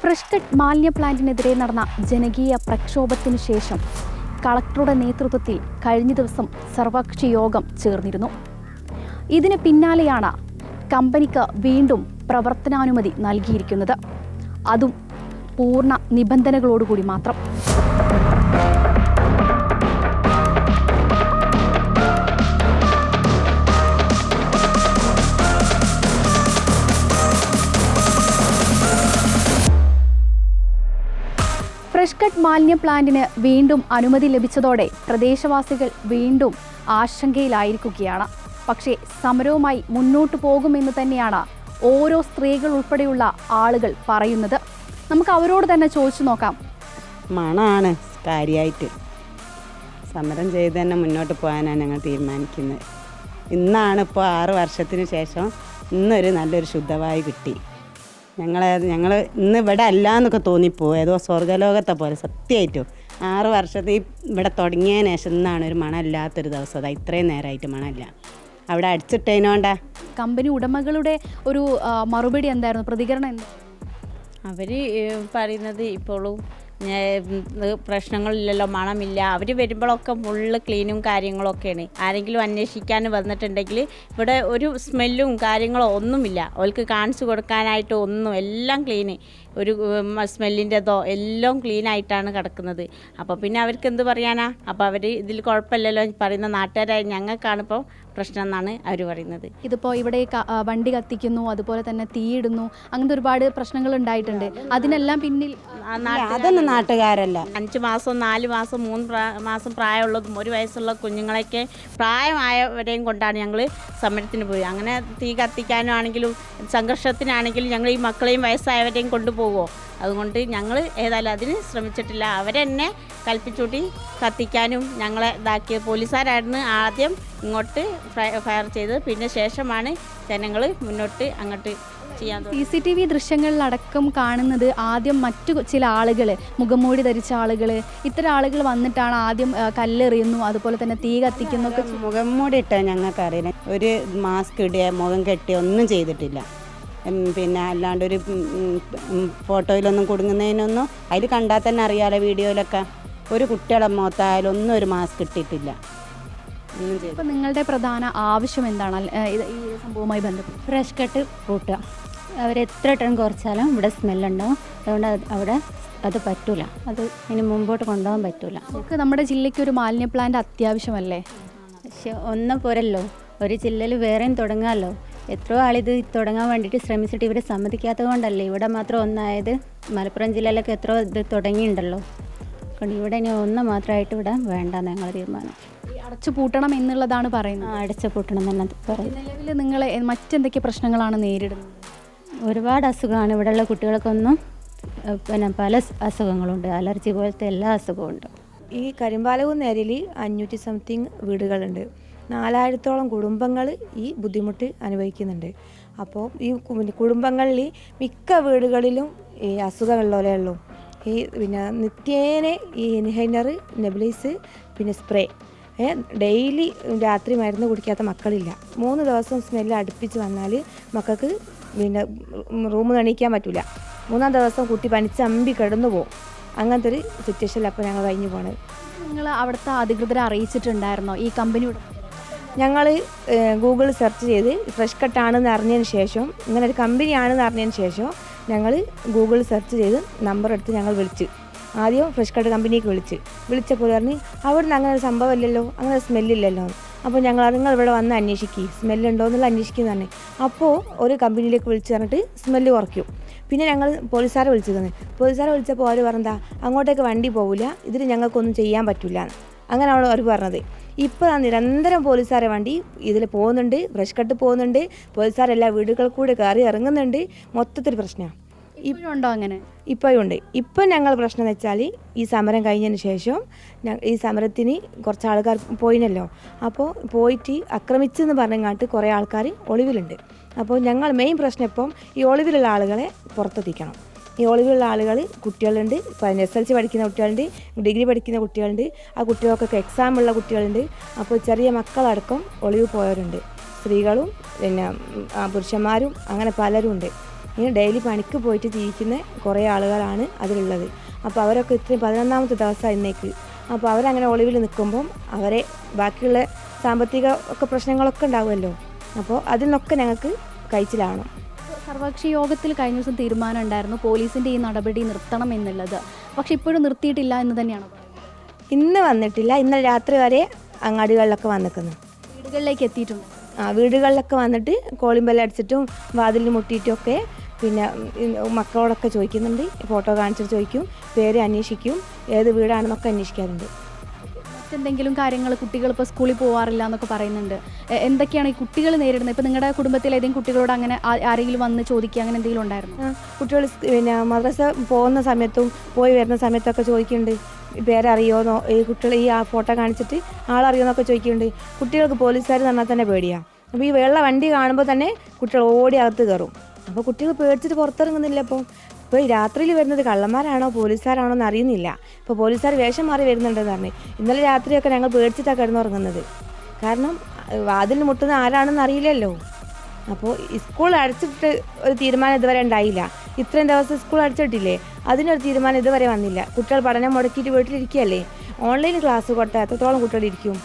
Fresh cut മാലിന്യ പ്ലാന്റിനെതിരെ നടന്ന ജനകീയ പ്രക്ഷോഭത്തിനു ശേഷം കളക്ടറുടെ നേതൃത്വത്തിൽ കഴിഞ്ഞ ദിവസം സർവകക്ഷി യോഗം ചേർന്നിരുന്നു. ഇതിന് പിന്നാലെയാണ് കമ്പനിക്ക് വീണ്ടും പ്രവർത്തനാനുമതി നൽകിയിരിക്കുന്നത്. അതും പൂർണ നിബന്ധനകളോടുകൂടി മാത്രം. ഫ്രഷ് കട്ട് മാലിന്യ പ്ലാന്റിന് വീണ്ടും അനുമതി ലഭിച്ചതോടെ പ്രദേശവാസികൾ വീണ്ടും ആശങ്കയിലായിരിക്കുകയാണ്. പക്ഷേ സമരവുമായി മുന്നോട്ടു പോകുമെന്ന് തന്നെയാണ് ഓരോ സ്ത്രീകൾ ഉൾപ്പെടെയുള്ള ആളുകൾ പറയുന്നത്. നമുക്ക് അവരോട് തന്നെ ചോദിച്ചു നോക്കാം. മണമാണ് കാര്യമായിട്ട് സമരം ചെയ്ത് തന്നെ മുന്നോട്ട് പോകാനാണ് ഞങ്ങൾ തീരുമാനിക്കുന്നത്. ഇന്നാണ് ഇപ്പോൾ ആറ് വർഷത്തിന് ശേഷം ഇന്നൊരു നല്ലൊരു ശുദ്ധവായു കിട്ടി. ഞങ്ങളെ ഞങ്ങൾ ഇന്ന് ഇവിടെ അല്ല എന്നൊക്കെ തോന്നിപ്പോവും ഏതോ സ്വർഗലോകത്തെ പോലെ സത്യമായിട്ടും. ആറ് വർഷത്തിൽ ഇവിടെ തുടങ്ങിയ ശേഷം ഇന്നാണ് ഒരു മണമില്ലാത്തൊരു ദിവസം. അതാ ഇത്രയും നേരമായിട്ട് മണമില്ല. അവിടെ അടിച്ചിട്ടതിനോണ്ടാ കമ്പനി ഉടമകളുടെ ഒരു മറുപടി എന്തായിരുന്നു? പ്രതികരണം എന്താ? അവർ പറയുന്നത് ഇപ്പോഴും പ്രശ്നങ്ങളില്ലല്ലോ മണമില്ല. അവർ വരുമ്പോഴൊക്കെ ഫുള്ള് ക്ലീനും കാര്യങ്ങളൊക്കെയാണ് ആരെങ്കിലും അന്വേഷിക്കാൻ വന്നിട്ടുണ്ടെങ്കിൽ ഇവിടെ ഒരു സ്മെല്ലും കാര്യങ്ങളോ ഒന്നുമില്ല. അവർക്ക് കാണിച്ചു കൊടുക്കാനായിട്ട് ഒന്നും എല്ലാം ക്ലീന് ഒരു സ്മെല്ലിന്റെതോ എല്ലാം ക്ലീൻ ആയിട്ടാണ് കിടക്കുന്നത്. അപ്പോൾ പിന്നെ അവർക്ക് എന്ത് പറയാനാ? അപ്പോൾ അവർ ഇതിൽ കുഴപ്പമില്ലല്ലോ പറയുന്ന നാട്ടുകാരായ ഞങ്ങൾക്കാണിപ്പോൾ പ്രശ്നം എന്നാണ് അവർ പറയുന്നത്. ഇതിപ്പോൾ ഇവിടെ വണ്ടി കത്തിക്കുന്നു അതുപോലെ തന്നെ തീയിടുന്നു അങ്ങനത്തെ ഒരുപാട് പ്രശ്നങ്ങൾ ഉണ്ടായിട്ടുണ്ട്. അതിനെല്ലാം പിന്നിൽ അതൊന്നും നാട്ടുകാരല്ല. അഞ്ച് മാസം നാല് മാസം മൂന്ന് മാസം പ്രായമുള്ളതും ഒരു വയസ്സുള്ള കുഞ്ഞുങ്ങളെയൊക്കെ പ്രായമായവരെയും കൊണ്ടാണ് ഞങ്ങൾ സമരത്തിന് പോയി. അങ്ങനെ തീ കത്തിക്കാനും ആണെങ്കിലും സംഘർഷത്തിനാണെങ്കിലും ഞങ്ങൾ ഈ മക്കളെയും വയസ്സായവരെയും കൊണ്ടുപോകുമോ അതുകൊണ്ട് ഞങ്ങൾ ഏതായാലും അതിന് ശ്രമിച്ചിട്ടില്ല. അവരെന്നെ കൽപ്പിച്ചൂട്ടി കത്തിക്കാനും ഞങ്ങളെ ഇതാക്കിയത്. പോലീസുകാരായിരുന്നു ആദ്യം ഇങ്ങോട്ട് ഫയർ ചെയ്തത്. പിന്നെ ശേഷമാണ് ജനങ്ങൾ മുന്നോട്ട് അങ്ങോട്ട് ചെയ്യാൻ സി സി ടി വി ദൃശ്യങ്ങളിലടക്കം കാണുന്നത് ആദ്യം മറ്റു ചില ആളുകൾ മുഖംമൂടി ധരിച്ച ആളുകൾ ഇത്തരം ആളുകൾ വന്നിട്ടാണ് ആദ്യം ആ, കല്ലെറിയുന്നു അതുപോലെ തന്നെ തീ കത്തിക്കുന്നു ഒക്കെ മുഖം മൂടി ഇട്ട ഞങ്ങൾക്കറിയില്ല ഒരു മാസ്ക് ഇടുക മുഖം കെട്ടി ഒന്നും ചെയ്തിട്ടില്ല. ഉം, പിന്നെ അല്ലാണ്ട് ഒരു ഉം, ഉം, ഫോട്ടോയിലൊന്നും കുടുങ്ങുന്നതിനൊന്നും അതിൽ കണ്ടാൽ തന്നെ അറിയാലോ വീഡിയോയിലൊക്കെ. ഒരു കുട്ടികളെ മുഖത്തായാലും ഒന്നും ഒരു മാസ്ക് ഇട്ടിട്ടില്ല. ഒന്നും ചെയ്തു നിങ്ങളുടെ പ്രധാന ആവശ്യം എന്താണ്? ഈ സംഭവവുമായി ബന്ധപ്പെട്ട്. ഫ്രഷ് കട്ട് കൂട്ടുക. എത്ര ടൺ കുറച്ചാലും ഇവിടെ സ്മെല്ലുണ്ടാവും അതുകൊണ്ട് അവിടെ അത് പറ്റൂല. അത് ഇനി മുമ്പോട്ട് കൊണ്ടുപോകാൻ പറ്റൂല. നമുക്ക് നമ്മുടെ ജില്ലയ്ക്ക് ഒരു മാലിന്യ പ്ലാന്റ് അത്യാവശ്യമല്ലേ? പക്ഷെ ഒന്നും പോരല്ലോ. ഒരു ജില്ലയിൽ വേറെയും തുടങ്ങാമല്ലോ എത്രയോ ആളിത് തുടങ്ങാൻ വേണ്ടിയിട്ട് ശ്രമിച്ചിട്ട് ഇവർ സമ്മതിക്കാത്തത് കൊണ്ടല്ലേ? ഇവിടെ മാത്രം ഒന്നായത് മലപ്പുറം ജില്ലയിലൊക്കെ എത്രയോ ഇത് തുടങ്ങിയിട്ടുണ്ടല്ലോ. അതുകൊണ്ട് ഇവിടെ ഇനി ഒന്ന് മാത്രമായിട്ട് ഇവിടെ വേണ്ട ഞങ്ങൾ തീരുമാനം അടച്ചു പൂട്ടണം എന്നുള്ളതാണ് പറയുന്നത്. അടച്ചു പൂട്ടണം എന്നത് പറയും നിലവിൽ നിങ്ങൾ മറ്റെന്തൊക്കെ പ്രശ്നങ്ങളാണ് നേരിടുന്നത്? ഒരുപാട് അസുഖമാണ്. ഇവിടെയുള്ള കുട്ടികൾക്കൊന്നും പിന്നെ പല അസുഖങ്ങളുണ്ട്. അലർജി പോലത്തെ എല്ലാ അസുഖവും ഉണ്ട്. ഈ കരിമ്പാലകുന്ന് ഏരിയയിൽ അഞ്ഞൂറ്റി സംതിങ് വീടുകളുണ്ട്. നാലായിരത്തോളം കുടുംബങ്ങൾ ഈ ബുദ്ധിമുട്ട് അനുഭവിക്കുന്നുണ്ട്. അപ്പോൾ ഈ കുടുംബങ്ങളിൽ മിക്ക വീടുകളിലും ഈ അസുഖമുള്ളവരെ ഉള്ളൂ. ഈ പിന്നെ നിത്യേനെ ഈ ഇൻഹൈനർ നെബിലൈസ് പിന്നെ സ്പ്രേ. ഡെയിലി രാത്രി മരുന്ന് കുടിക്കാത്ത മക്കളില്ല. മൂന്ന് ദിവസം സ്മെല്ല് അടുപ്പിച്ച് വന്നാൽ മക്കൾക്ക് പിന്നെ റൂം എണീക്കാൻ പറ്റില്ല മൂന്നാം ദിവസം കുട്ടി പനിച്ച് അമ്പി കിടന്നു പോകും അങ്ങനത്തെ ഒരു സിറ്റുവേഷനിലപ്പോൾ ഞങ്ങൾ കഴിഞ്ഞു പോണത്. നിങ്ങൾ അവിടുത്തെ അധികൃതരെ അറിയിച്ചിട്ടുണ്ടായിരുന്നോ? ഈ കമ്പനിയുടെ ഞങ്ങൾ ഗൂഗിൾ സെർച്ച് ചെയ്ത് ഫ്രഷ് കട്ടാണെന്ന് അറിഞ്ഞതിന് ശേഷം ഇങ്ങനെ ഒരു കമ്പനിയാണെന്ന് അറിഞ്ഞതിന് ശേഷം ഞങ്ങൾ ഗൂഗിൾ സെർച്ച് ചെയ്ത് നമ്പർ എടുത്ത് ഞങ്ങൾ വിളിച്ച്. ആദ്യം ഫ്രഷ് കട്ട് കമ്പനിക്ക് വിളിച്ച്. വിളിച്ചപ്പോൾ പറഞ്ഞ് അവിടുന്ന് അങ്ങനെ ഒരു സംഭവം ഇല്ലല്ലോ അങ്ങനെ സ്മെല്ലില്ലല്ലോ അപ്പോൾ ഞങ്ങൾ നിങ്ങൾ ഇവിടെ വന്ന് അന്വേഷിക്കുക സ്മെല്ലുണ്ടോ എന്നുള്ള പറഞ്ഞു. അപ്പോൾ ഒരു കമ്പനിയിലേക്ക് വിളിച്ച് പറഞ്ഞിട്ട് സ്മെല്ല് കുറയ്ക്കും. പിന്നെ ഞങ്ങൾ പോലീസുകാരെ വിളിച്ചിരുന്നു. പോലീസുകാരെ വിളിച്ചപ്പോൾ അവർ പറഞ്ഞതാ അങ്ങോട്ടേക്ക് വണ്ടി പോവില്ല ഇതിൽ ഞങ്ങൾക്കൊന്നും ചെയ്യാൻ പറ്റില്ല. അങ്ങനെ അവൾ അവർ പറഞ്ഞത്. ഇപ്പോൾ നിരന്തരം പോലീസാരെ വണ്ടി ഇതിൽ പോകുന്നുണ്ട് ഫ്രഷ് കട്ട് പോകുന്നുണ്ട് പോലീസുകാരെല്ലാ വീടുകൾ കൂടെ കയറി ഇറങ്ങുന്നുണ്ട്. മൊത്തത്തിൽ പ്രശ്നമാണ്. ഇപ്പോഴുണ്ടോ അങ്ങനെ? ഇപ്പോഴും ഉണ്ട്. ഇപ്പം ഞങ്ങൾ പ്രശ്നം എന്ന് വെച്ചാൽ ഈ സമരം കഴിഞ്ഞതിന് ശേഷം ഈ സമരത്തിന് കുറച്ച് ആൾക്കാർ പോയിനല്ലോ. അപ്പോൾ പോയിട്ട് ആക്രമിച്ചെന്ന് പറഞ്ഞങ്ങാട്ട് കുറേ ആൾക്കാർ ഒളിവിലുണ്ട്. അപ്പോൾ ഞങ്ങൾ മെയിൻ പ്രശ്നം ഇപ്പം ഈ ഒളിവിലുള്ള ആളുകളെ പുറത്തെത്തിക്കണം. ഈ ഒളിവിലുള്ള ആളുകൾ കുട്ടികളുണ്ട്. എസ് എൽ സി പഠിക്കുന്ന കുട്ടികളുണ്ട്. ഡിഗ്രി പഠിക്കുന്ന കുട്ടികളുണ്ട്. ആ കുട്ടികൾക്കൊക്കെ എക്സാം ഉള്ള കുട്ടികളുണ്ട്. അപ്പോൾ ചെറിയ മക്കളടക്കം ഒളിവ് പോയവരുണ്ട്. സ്ത്രീകളും പിന്നെ പുരുഷന്മാരും അങ്ങനെ പലരും ഉണ്ട് ഇങ്ങനെ ഡെയിലി പണിക്ക് പോയിട്ട് ജീവിക്കുന്ന കുറേ ആളുകളാണ് അതിലുള്ളത്. അപ്പോൾ അവരൊക്കെ ഇത്രയും പതിനൊന്നാമത്തെ ദിവസമാണ് ഇന്നേക്ക്. അപ്പോൾ അവരങ്ങനെ ഒളിവിൽ നിൽക്കുമ്പം അവരെ ബാക്കിയുള്ള സാമ്പത്തിക ഒക്കെ പ്രശ്നങ്ങളൊക്കെ ഉണ്ടാവുമല്ലോ. അപ്പോൾ അതിൽ നിന്നൊക്കെ ഞങ്ങൾക്ക് കഴിച്ചിലാണ് സർവകക്ഷി യോഗത്തിൽ കഴിഞ്ഞ ദിവസം തീരുമാനം ഉണ്ടായിരുന്നു പോലീസിന്റെ ഈ നടപടി നിർത്തണം എന്നുള്ളത്. പക്ഷെ ഇപ്പോഴും നിർത്തിയിട്ടില്ല എന്ന് തന്നെയാണ് ഇന്ന് വന്നിട്ടില്ല. ഇന്നലെ രാത്രി വരെ അങ്ങാടികളിലൊക്കെ വന്നിക്കുന്നു. വീടുകളിലേക്ക് എത്തിയിട്ടുണ്ട്. ആ വീടുകളിലൊക്കെ വന്നിട്ട് കോളിംഗ് ബെല്ല് അടിച്ചിട്ടും വാതിലിൽ മുട്ടിയിട്ടും ഒക്കെ പിന്നെ മക്കളോടൊക്കെ ചോദിക്കുന്നുണ്ട് ഫോട്ടോ കാണിച്ചിട്ട് ചോദിക്കും പേര് അന്വേഷിക്കും ഏത് വീടാണെന്നൊക്കെ അന്വേഷിക്കാറുണ്ട്. എന്തെങ്കിലും കാര്യങ്ങൾ കുട്ടികൾ ഇപ്പോൾ സ്കൂളിൽ പോകാറില്ല എന്നൊക്കെ പറയുന്നുണ്ട്. എന്തൊക്കെയാണ് ഈ കുട്ടികൾ നേരിടുന്നത്? ഇപ്പോൾ നിങ്ങളുടെ കുടുംബത്തിൽ ഏതെങ്കിലും കുട്ടികളോട് അങ്ങനെ ആരെങ്കിലും വന്ന് ചോദിക്കുക അങ്ങനെ എന്തെങ്കിലും ഉണ്ടായിരുന്നു? കുട്ടികൾ പിന്നെ മദ്രസ പോകുന്ന സമയത്തും പോയി വരുന്ന സമയത്തൊക്കെ ചോദിക്കുന്നുണ്ട് പേരറിയോന്നോ ഈ കുട്ടികൾ ഈ ആ ഫോട്ടോ കാണിച്ചിട്ട് ആളറിയോന്നൊക്കെ ചോദിക്കുന്നുണ്ട്. കുട്ടികൾക്ക് പോലീസുകാർ തന്നാൽ തന്നെ പേടിയാണ് അപ്പോൾ ഈ വെള്ള വണ്ടി കാണുമ്പോൾ തന്നെ കുട്ടികൾ ഓടി അകത്ത് കയറും. അപ്പോൾ കുട്ടികൾ പേടിച്ചിട്ട് പുറത്തിറങ്ങുന്നില്ല അപ്പോൾ ഇപ്പോൾ രാത്രിയിൽ വരുന്നത് കള്ളന്മാരാണോ പോലീസുകാരാണോ എന്ന് അറിയുന്നില്ല. ഇപ്പോൾ പോലീസുകാർ വേഷം മാറി വരുന്നുണ്ടെന്ന് പറഞ്ഞു. ഇന്നലെ രാത്രിയൊക്കെ ഞങ്ങൾ പേടിച്ചിട്ടാണ് കിടന്നുറങ്ങുന്നത്. കാരണം വാതിൽ മുട്ടുന്ന ആരാണെന്ന് അറിയില്ലല്ലോ. അപ്പോൾ സ്കൂൾ അടച്ചിട്ട് ഒരു തീരുമാനം ഇതുവരെ ഉണ്ടായില്ല. ഇത്രയും ദിവസം സ്കൂൾ അടച്ചിട്ടില്ലേ? അതിനൊരു തീരുമാനം ഇതുവരെ വന്നില്ല. കുട്ടികൾ പഠനം മുടക്കിയിട്ട് വീട്ടിലിരിക്കുകയല്ലേ? ഓൺലൈൻ ക്ലാസ് കൊടുത്താൽ എത്രത്തോളം കുട്ടികൾ ഇരിക്കും?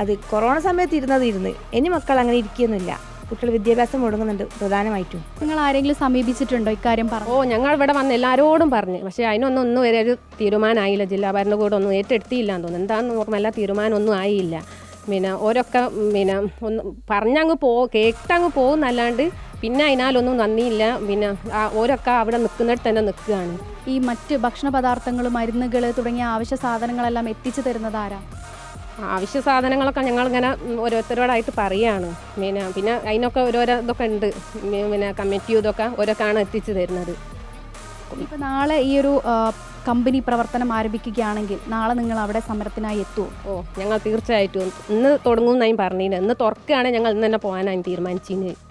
അത് കൊറോണ സമയത്ത് ഇരുന്നത് ഇരുന്ന്. ഇനി മക്കൾ അങ്ങനെ ഇരിക്കുകയൊന്നുമില്ല. കുട്ടികൾ വിദ്യാഭ്യാസം മുടങ്ങുന്നുണ്ട് പ്രധാനമായിട്ടും. നിങ്ങൾ ആരെങ്കിലും സമീപിച്ചിട്ടുണ്ടോ ഇക്കാര്യം പറഞ്ഞു ഓ ഞങ്ങൾ ഇവിടെ വന്ന് എല്ലാവരോടും പറഞ്ഞു. പക്ഷേ അതിനൊന്നും ഒന്നും വരെ ഒരു തീരുമാനമായില്ല. ജില്ലാ ഭരണകൂടം ഒന്നും ഏറ്റെടുത്തിയില്ല എന്ന് തോന്നുന്നു. എന്താണെന്ന് ഓർമ്മല്ല തീരുമാനം ഒന്നും ആയില്ല. പിന്നെ ഓരൊക്കെ പിന്നെ ഒന്ന് പറഞ്ഞങ്ങ് പോ കേട്ടങ്ങ് പോകുന്നല്ലാണ്ട് പിന്നെ അതിനാലൊന്നും നന്ദിയില്ല പിന്നെ ആ ഓരൊക്കെ അവിടെ നിൽക്കുന്നിടത്ത് തന്നെ നിൽക്കുകയാണ്. ഈ മറ്റ് ഭക്ഷണ പദാർത്ഥങ്ങൾ മരുന്നുകൾ തുടങ്ങിയ ആവശ്യ സാധനങ്ങളെല്ലാം എത്തിച്ചു തരുന്നത് ആരാ? ആവശ്യ സാധനങ്ങളൊക്കെ ഞങ്ങളിങ്ങനെ ഓരോരുത്തരോടായിട്ട് പറയുകയാണ് പിന്നെ പിന്നെ അതിനൊക്കെ ഓരോരോ ഇതൊക്കെ ഉണ്ട്. പിന്നെ കമ്മിറ്റി ഇതൊക്കെ ഓരോക്കാണ് എത്തിച്ചു തരുന്നത്. ഇപ്പം നാളെ ഈ ഒരു കമ്പനി പ്രവർത്തനം ആരംഭിക്കുകയാണെങ്കിൽ നാളെ നിങ്ങൾ അവിടെ സമരത്തിനായി എത്തുമോ ഓ ഞങ്ങൾ തീർച്ചയായിട്ടും. ഇന്ന് തുടങ്ങുമെന്നായി പറഞ്ഞിരുന്നു. ഇന്ന് തുറക്കുകയാണെങ്കിൽ ഞങ്ങൾ ഇന്ന് തന്നെ പോകാനായി തീരുമാനിച്ചിന്. ഉറച്ച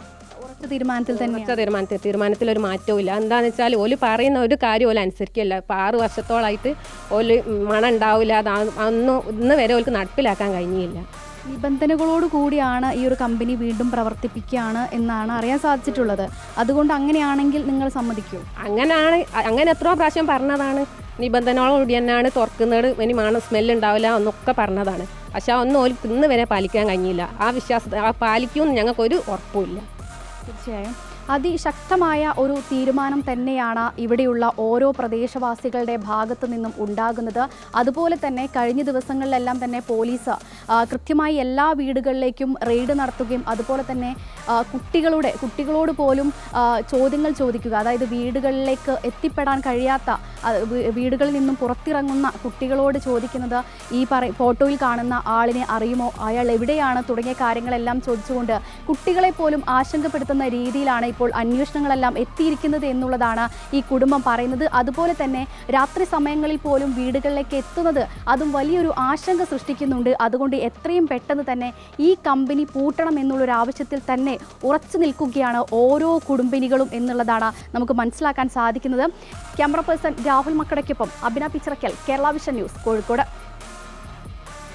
തീരുമാനത്തിൽ തന്നെ തീരുമാനത്തിൽ തീരുമാനത്തിൽ ഒരു മാറ്റവും ഇല്ല. എന്താണെന്ന് വെച്ചാൽ ഓൽ പറയുന്ന ഒരു കാര്യം ഓൽ അനുസരിക്കില്ല. ഇപ്പം ആറ് വർഷത്തോളായിട്ട് ഓൽ മണം ഉണ്ടാവില്ല അത് അന്ന് ഇന്ന് വരെ ഓൽക്ക് നടപ്പിലാക്കാൻ കഴിഞ്ഞില്ല. നിബന്ധനകളോട് കൂടിയാണ് ഈ ഒരു കമ്പനി വീണ്ടും പ്രവർത്തിപ്പിക്കുകയാണ് എന്നാണ് അറിയാൻ സാധിച്ചിട്ടുള്ളത്. അതുകൊണ്ട് അങ്ങനെയാണെങ്കിൽ നിങ്ങൾ സമ്മതിക്കൂ? അങ്ങനെയാണ് അങ്ങനെ എത്രയോ പ്രാവശ്യം പറഞ്ഞതാണ്. നിബന്ധനകളോട് തന്നെയാണ് തുറക്കുന്നത്. ഇനി മണം സ്മെല്ല് ഉണ്ടാവില്ല എന്നൊക്കെ പറഞ്ഞതാണ്. പക്ഷെ ഒന്നും ഓൽക്ക് ഇന്ന് വരെ പാലിക്കാൻ കഴിഞ്ഞില്ല. ആ വിശ്വാസ ആ പാലിക്കുമെന്ന് ഞങ്ങൾക്കൊരു ഉറപ്പുമില്ല subscribe. അതിശക്തമായ ഒരു തീരുമാനം തന്നെയാണ് ഇവിടെയുള്ള ഓരോ പ്രദേശവാസികളുടെ ഭാഗത്തു നിന്നും ഉണ്ടാകുന്നത്. അതുപോലെ തന്നെ കഴിഞ്ഞ ദിവസങ്ങളിലെല്ലാം തന്നെ പോലീസ് കൃത്യമായി എല്ലാ വീടുകളിലേക്കും റെയ്ഡ് നടത്തുകയും അതുപോലെ തന്നെ കുട്ടികളുടെ കുട്ടികളോട് പോലും ചോദ്യങ്ങൾ ചോദിക്കുക. അതായത് വീടുകളിലേക്ക് എത്തിപ്പെടാൻ കഴിയാത്ത വീടുകളിൽ നിന്നും പുറത്തിറങ്ങുന്ന കുട്ടികളോട് ചോദിക്കുന്നത് ഈ പറ ഫോട്ടോയിൽ കാണുന്ന ആളിനെ അറിയുമോ? അയാൾ എവിടെയാണ്? തുടങ്ങിയ കാര്യങ്ങളെല്ലാം ചോദിച്ചുകൊണ്ട് കുട്ടികളെ പോലും ആശങ്കപ്പെടുത്തുന്ന രീതിയിലാണ് ഇപ്പോൾ അന്വേഷണങ്ങളെല്ലാം എത്തിയിരിക്കുന്നത് എന്നുള്ളതാണ് ഈ കുടുംബം പറയുന്നത്. അതുപോലെ തന്നെ രാത്രി സമയങ്ങളിൽ പോലും വീടുകളിലേക്ക് എത്തുന്നത് അതും വലിയൊരു ആശങ്ക സൃഷ്ടിക്കുന്നുണ്ട്. അതുകൊണ്ട് എത്രയും പെട്ടെന്ന് തന്നെ ഈ കമ്പനി പൂട്ടണം എന്നുള്ളൊരു ആവശ്യത്തിൽ തന്നെ ഉറച്ചു നിൽക്കുകയാണ് ഓരോ കുടുംബിനികളും എന്നുള്ളതാണ് നമുക്ക് മനസ്സിലാക്കാൻ സാധിക്കുന്നത്. ക്യാമറ പേഴ്സൺ രാഹുൽ മക്കടയ്ക്കൊപ്പം അഭിന പിച്ചറയ്ക്കൽ കേരള വിഷൻ ന്യൂസ് കോഴിക്കോട്.